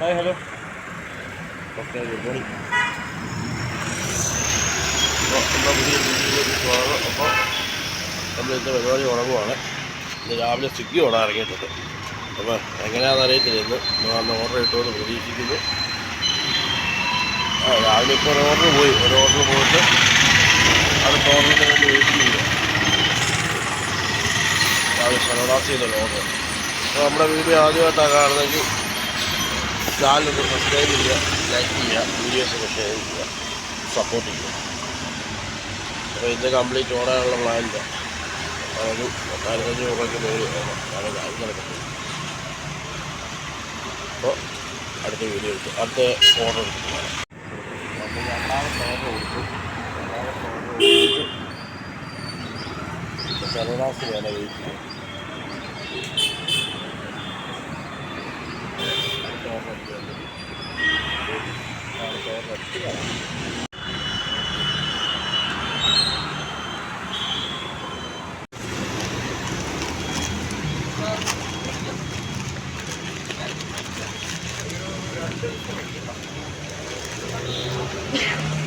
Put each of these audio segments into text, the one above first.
Hi hello. Okay സ്വാഗതം അപ്പോൾ നമ്മൾ പരിപാടി ഉണങ്ങുവാണ് ഇന്ന് രാവിലെ സ്വിഗ്ഗി ഓടാൻ ഇറങ്ങിയിട്ടുണ്ട് അപ്പോൾ എങ്ങനെയാണെന്ന് അറിയത്തില്ല ഇന്ന് നമ്മൾ ഓർഡർ ഇട്ടുമെന്ന് പ്രതീക്ഷിക്കുന്നു ആ രാവിലെ ഇപ്പോൾ ഒരു ഓർഡർ പോയി ഒരു ഓർഡർ പോയിട്ട് അത് ഓർഡറിന് വേണ്ടി വെയിറ്റ് ചെയ്യുക രാവിലെ ശനോദാസ് ചെയ്തൊരു ഓർഡർ അപ്പോൾ നമ്മുടെ വീഡിയോ ആദ്യമായിട്ടാണ് കാണുന്നതെങ്കിൽ ചാനലൊന്ന് സബ്സ്ക്രൈബ് ചെയ്യുക ലൈക്ക് ചെയ്യുക വീഡിയോസൊക്കെ ഷെയർ ചെയ്യുക. സപ്പോർട്ട് ചെയ്യുക. അപ്പോൾ ഇത് കംപ്ലീറ്റ് ഓടാനുള്ള പ്ലാനില്ല അതൊരു പതിനഞ്ച് രൂപയ്ക്ക് മേൽ വേണം അത് കാര്യം നടക്കത്തില്ല അപ്പോൾ അടുത്ത വീഡിയോ എടുത്തു അടുത്ത ഓർഡർ എടുത്തു പോകാം. നമ്മൾ രണ്ടാമത്തെ ഓർഡർ കൊടുത്തു രണ്ടാമത്തെ ഓർഡർ കൊടുത്തു ശരണാസ് വേണം വെയിറ്റ് ചെയ്യാം അടുത്ത ഓർഡർ എടുത്തു അടുത്ത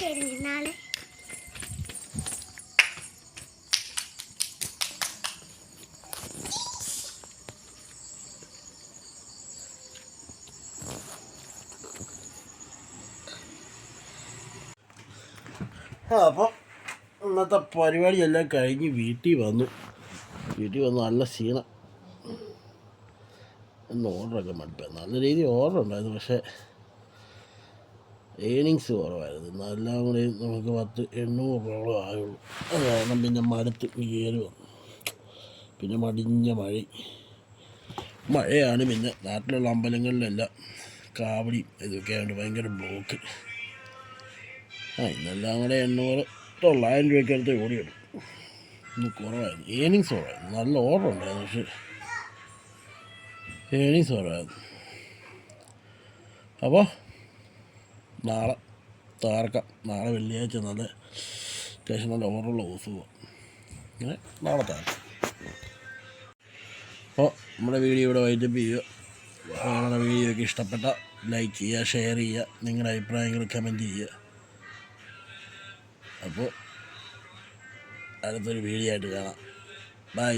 ശരി നാളെ അപ്പോൾ ഇന്നത്തെ പരിപാടിയെല്ലാം കഴിഞ്ഞ് വീട്ടിൽ വന്നു. വീട്ടിൽ വന്ന് നല്ല സീണ ഇന്ന് ഓർഡറൊക്കെ മടുപ്പായി. നല്ല രീതിയിൽ ഓർഡർ ഉണ്ടായിരുന്നു പക്ഷേ ഏണിങ്സ് കുറവായിരുന്നു. എന്നെല്ലാം കൂടി നമുക്ക് പത്ത് എണ്ണൂറ് രൂപ ആയുള്ളൂ. അത് കാരണം പിന്നെ മടുത്ത് കയറി പിന്നെ മടിഞ്ഞ മഴ. മഴയാണ് പിന്നെ നാട്ടിലുള്ള അമ്പലങ്ങളിലെല്ലാം കാവടി ഇതൊക്കെയായിട്ട് ഭയങ്കര ബ്ലോക്ക്. ആ ഇന്നെല്ലാം കൂടെ എണ്ണൂറ് തൊള്ളായിരം രൂപയ്ക്ക് അടുത്ത് ഓടിയിടും ഇന്ന് കുറവായിരുന്നു. ഏണിങ്സ് കുറവായിരുന്നു. നല്ല ഓർഡർ ഉണ്ടായിരുന്നു പക്ഷേ ഏണിങ്സ് കുറവായിരുന്നു. അപ്പോൾ നാളെ തകർക്കാം നാളെ വെള്ളിയാഴ്ച നല്ല അത്യാവശ്യം നല്ല ഓർഡറുള്ള പോവാം അങ്ങനെ നാളെ തകർക്കാം അപ്പോൾ നമ്മുടെ വീഡിയോ ഇവിടെ വൈൻഡപ്പ് ചെയ്യുക. നമ്മുടെ വീഡിയോ ഇഷ്ടപ്പെട്ട ലൈക്ക് ചെയ്യുക ഷെയർ ചെയ്യുക നിങ്ങളുടെ അഭിപ്രായങ്ങൾ കമന്റ് ചെയ്യുക. അപ്പോൾ അടുത്തൊരു വീഡിയോ ആയിട്ട് കാണാം. ബൈ